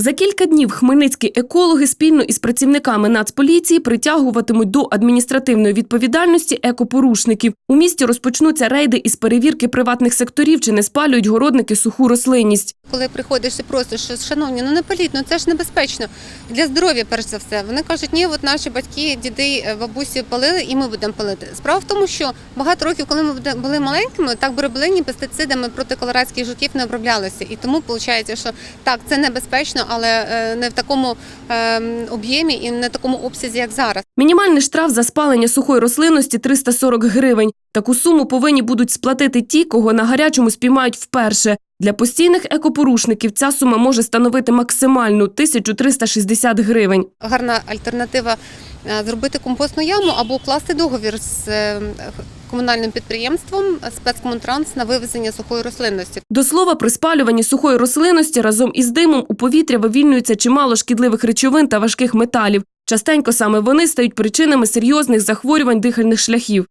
За кілька днів хмельницькі екологи спільно із працівниками Нацполіції притягуватимуть до адміністративної відповідальності екопорушників. У місті розпочнуться рейди із перевірки приватних секторів, чи не спалюють городники суху рослинність. Коли приходиш і просиш, що шановні, ну не паліть, ну це ж небезпечно для здоров'я, перш за все. Вони кажуть, ні, от наші батьки, діди, е, бабусі палили, і ми будемо палити. Справа в тому, що багато років, коли ми були маленькими, так береблині пестицидами проти колорадських жуків не оброблялися. І тому виходить, що так, це небезпечно, але е, не в такому е, об'ємі і не в такому обсязі, як зараз. Мінімальний штраф за спалення сухої рослинності 340 гривень. Таку суму повинні будуть сплатити ті, кого на гарячому спіймають вперше. Для постійних екопорушників ця сума може становити максимальну 1360 гривень. Гарна альтернатива е, зробити компостну яму або укласти договір з е, комунальним підприємством спецкомунтранс на вивезення сухої рослинності. До слова, при спалюванні сухої рослинності разом із димом у повітря вивільнюється чимало шкідливих речовин та важких металів. Частенько саме вони стають причинами серйозних захворювань дихальних шляхів.